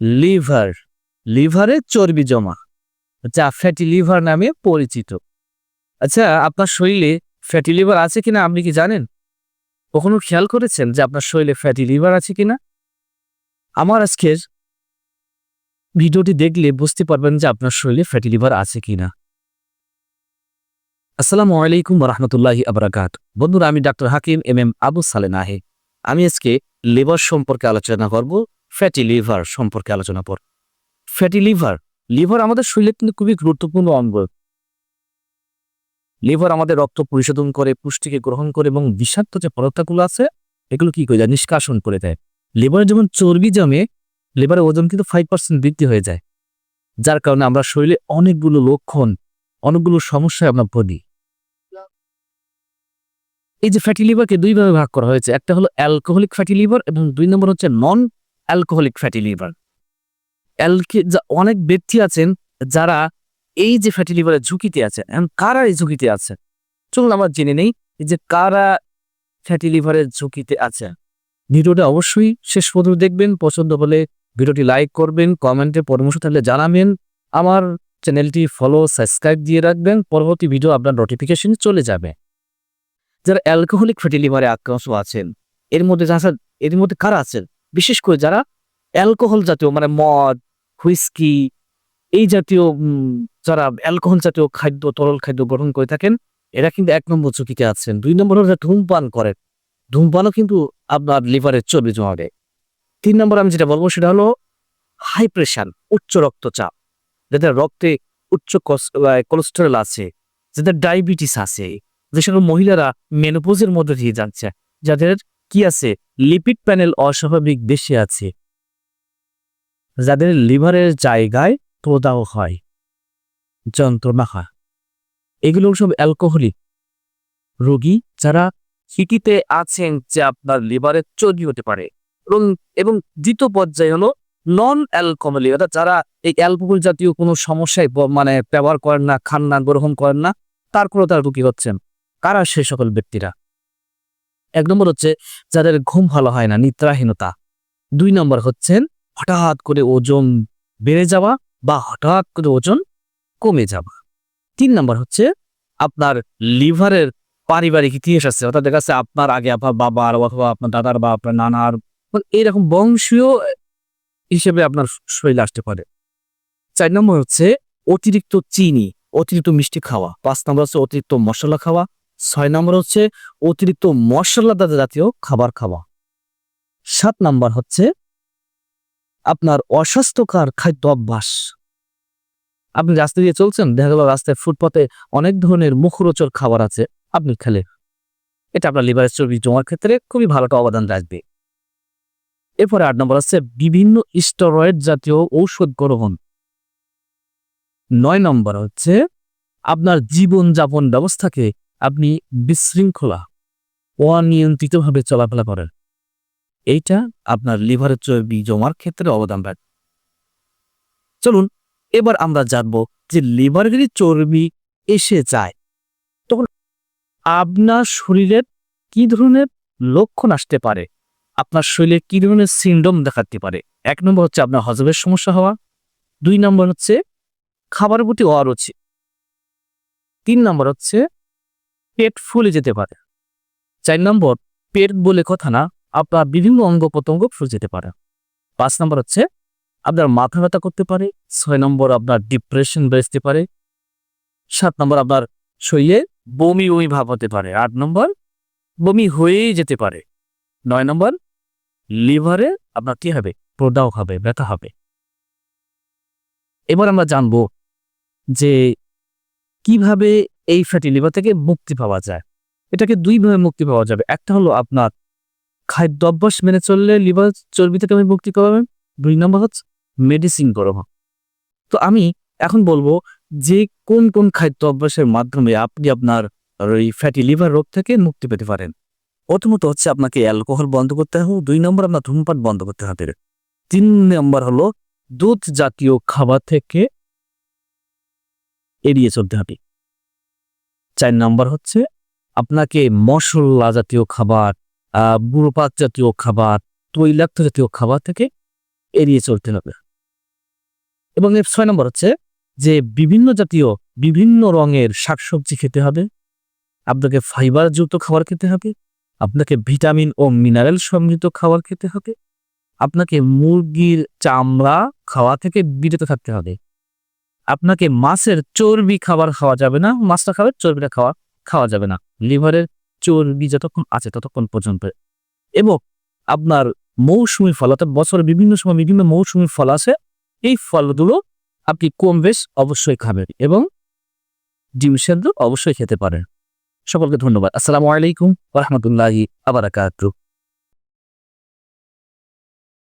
Liver. লিভারে চর্বি জমা। যা ফ্যাটি লিভার নামে পরিচিত। আচ্ছা আপনার শরীরে ফ্যাটি লিভার আছে কিনা আপনি কি জানেন? কখনো খেয়াল করেছেন যে আপনার শরীরে ফ্যাটি লিভার আছে কিনা? আমার আজকের ভিডিওটি দেখলে বুঝতে পারবেন যে আপনার শরীরে ফ্যাটি লিভার আছে কিনা। আসসালামু আলাইকুম রহমতুল্লাহি আবরাকাত। বন্ধুরা, আমি doctor Hakim M M Abu Saleh নাহে। আমি আজকে লিভার সম্পর্কে আলোচনা করব। ফ্যাটি লিভার সম্পর্কে আলোচনা করব ফ্যাটি লিভার লিভার আমাদের শরীরে কিন্তু খুবই গুরুত্বপূর্ণ অঙ্গ। লিভার আমাদের রক্ত পরিশোধন করে, পুষ্টিকে গ্রহণ করে এবং বিষাক্ত যে পদার্থগুলো আছে, এগুলো কি করে যায়? নিষ্কাশন করে দেয়। লিভারে যেমন চর্বি জমে লিভারের ওজন কিন্তু ফাইভ পার্সেন্ট বৃদ্ধি হয়ে যায়। যার কারণে আমরা শরীরে অনেকগুলো লক্ষণ, অনেকগুলো সমস্যায় আমরা পড়ি এই যে ফ্যাটি লিভারকে দুইভাবে ভাগ করা হয়েছে, একটা হলো অ্যালকোহলিক ফ্যাটি লিভার এবং দুই নম্বর হচ্ছে নন অ্যালকোহলিক ফ্যাটি লিভার অনেক ব্যক্তি আছেন যারা এই যে ফ্যাটি লিভারের ঝুঁকিতে আছে এখন কারা এই ঝুঁকিতে আছে? চলুন আমরা জেনে নেই যে কারা ফ্যাটি লিভারের ঝুঁকিতে আছে ভিডিওটা অবশ্যই শেষ পর্যন্ত দেখবেন, পছন্দ হলে ভিডিওটি লাইক করবেন কমেন্টে পরামর্শ থাকলে জানাবেন। আমার চ্যানেলটি ফলো সাবস্ক্রাইব দিয়ে রাখবেন, পরবর্তী ভিডিও আপনার নোটিফিকেশন চলে যাবে। যারা অ্যালকোহলিক ফ্যাটি লিভারে আক্রান্ত আছেন, এর মধ্যে যারা এর মধ্যে কারা আছেন? বিশেষ করে যারা অ্যালকোহল জাতীয় মানে মদ, হুইস্কি, এই জাতীয় যারা অ্যালকোহল জাতীয় খাদ্য, তরল খাদ্য গ্রহণ করে থাকেন, এরা কিন্তু এক নম্বর ঝুঁকিতে আছেন। দুই নম্বর যারা ধূমপান করেন। ধূমপানও কিন্তু আপনার লিভারের চর্বি জমা দেয়। তিন নম্বর আমি যেটা বলব সেটা হলো হাই প্রেশার উচ্চ রক্তচাপ, যাদের রক্তে উচ্চ কোলেস্টেরল আছে, যাদের ডায়াবেটিস আছে, যে সকল মহিলারা মেনোপোজের মধ্যে দিয়ে যাচ্ছে, যাদের কি আছে? লিপিড প্যানেল অস্বাভাবিক বেশি আছে। যাদের লিভারের জায়গায় প্রদাহ হয়। যন্ত্রণা হয়। এগুলো সব অ্যালকোহলিক। রোগী যারা সিটিতে আছেন যে আপনার লিভারের চর্বি হতে পারে এবং এবং দ্বিতীয় পর্যায়ে হলো নন অ্যালকোহলিক অর্থাৎ যারা এই অ্যালকোহল জাতীয় কোনো সমস্যায় মানে ব্যবহার করেন না, খান না, গ্রহণ করেন না, তারপরেও তারা রুগী হচ্ছেন। কারা সে সকল ব্যক্তিরা? এক নম্বর হচ্ছে যাদের ঘুম ভালো হয় না, নিদ্রাহীনতা। দুই নম্বর হচ্ছেন হঠাৎ করে ওজন বেড়ে যাওয়া বা হঠাৎ করে ওজন কমে যাওয়া। তিন নম্বর হচ্ছে আপনার লিভারের পারিবারিক ইতিহাস আছে, অর্থাৎ দেখা যাচ্ছে আপনার আগে আপনার বাবার অথবা আপনার দাদার বা আপনার নানার মানে এইরকম বংশীয় হিসেবে আপনার শরীরে আসতে পারে। চার নম্বর হচ্ছে অতিরিক্ত চিনি, অতিরিক্ত মিষ্টি খাওয়া। পাঁচ নম্বর হচ্ছে অতিরিক্ত মশলা খাওয়া। ছয় নম্বর হচ্ছে অতিরিক্ত মশলাদার জাতীয় খাবার খাওয়া। সাত নম্বর হচ্ছে আপনার অস্বাস্থ্যকর খাদ্য অভ্যাস। আপনি রাস্তা দিয়ে চলছেন, দেখা গেল রাস্তায় ফুটপাতে অনেক ধরনের মুখরোচক খাবার আছে, আপনি খেলে এটা আপনার লিভারের চর্বি জমার ক্ষেত্রে খুবই ভালো একটা অবদান রাখবে। এরপরে আট নম্বর আছে বিভিন্ন স্টেরয়েড জাতীয় ঔষধ গ্রহণ। নয় নম্বর হচ্ছে আপনার জীবনযাপন ব্যবস্থাকে আপনি বিশৃঙ্খলা, অনিয়ন্ত্রিতভাবে চলাফেরা করেন। এইটা আপনার লিভারের চর্বি জমার ক্ষেত্রে অবদান রাখবে চলুন, এবার আমরা জানব যে লিভারে যদি চর্বি এসে যায়। তখন আপনার শরীরের কি ধরনের লক্ষণ আসতে পারে? আপনার শরীরে কি ধরনের সিন্ডম দেখাতে পারে? এক নম্বর হচ্ছে আপনার হজমের সমস্যা হওয়া। দুই নম্বর হচ্ছে খাবারের প্রতি অরুচি তিন নম্বর হচ্ছে পেট ফুলে যেতে পারে। চার নম্বর, পেট বলে কথা না, আপনার বিভিন্ন অঙ্গ প্রত্যঙ্গ ফুলে যেতে পারে। পাঁচ নম্বর হচ্ছে, আপনার মাথা ব্যথা করতে পারে। ছয় নম্বর, আপনার ডিপ্রেশন বেসতে পারে। সাত নম্বর, আপনার শরীরে বমি বমি ভাব হতে পারে। আট নম্বর, বমি হয়েই যেতে পারে। নয় নম্বর লিভারে আপনার কি হবে? প্রদাহ হবে, ব্যথা হবে। এবার আমরা জানব যে কীভাবে এই ফ্যাটি লিভার থেকে মুক্তি পাওয়া যায়। এটাকে দুইভাবে মুক্তি পাওয়া যাবে। একটা হলো আপনার খাদ্য অভ্যাস মেনে চললে লিভার চর্বি থেকে আমি মুক্তি পাবেন দুই নম্বর হচ্ছে মেডিসিন গ্রহণ তো আমি এখন বলব যে কোন কোন খাদ্য অভ্যাসের মাধ্যমে আপনি আপনার এই ফ্যাটি লিভার রোগ থেকে মুক্তি পেতে পারেন। প্রথমত হচ্ছে আপনাকে অ্যালকোহল বন্ধ করতে হবে। দুই নম্বর আপনার ধূমপান বন্ধ করতে হবে। তিন নম্বর হলো দুধ জাতীয় খাবার থেকে এড়িয়ে চলতে হবে। চার নম্বর হচ্ছে আপনাকে মশলা জাতীয় খাবার বুড়োপাত জাতীয় খাবার, তৈলাক্ত জাতীয় খাবার থেকে এড়িয়ে চলতে হবে। এবং এর ছয় নম্বর হচ্ছে যে বিভিন্ন জাতীয়, বিভিন্ন রঙের শাকসবজি খেতে হবে, আপনাকে ফাইবার যুক্ত খাবার খেতে হবে, আপনাকে ভিটামিন ও মিনারেল সমৃদ্ধ খাবার খেতে হবে, আপনাকে মুরগির চামড়া খাওয়া থেকে বিরত থাকতে হবে। আপনাকে মাছের চর্বি খাবার খাওয়া যাবে না, মাছটা খাবে, চর্বিটা খাওয়া খাওয়া যাবে না। লিভারের চর্বি যতক্ষণ আছে ততক্ষণ পর্যন্ত। এবং আপনার মৌসুমি ফল, অর্থাৎ বছরের বিভিন্ন সময় বিভিন্ন মৌসুমি ফল আছে, এই ফলগুলো আপনি কম বেশ অবশ্যই খাবেন এবং ডিম সেদ্ধ অবশ্যই খেতে পারেন। সকলকে ধন্যবাদ। আসসালামু আলাইকুম রহমতুল্লাহি আবারাকাতু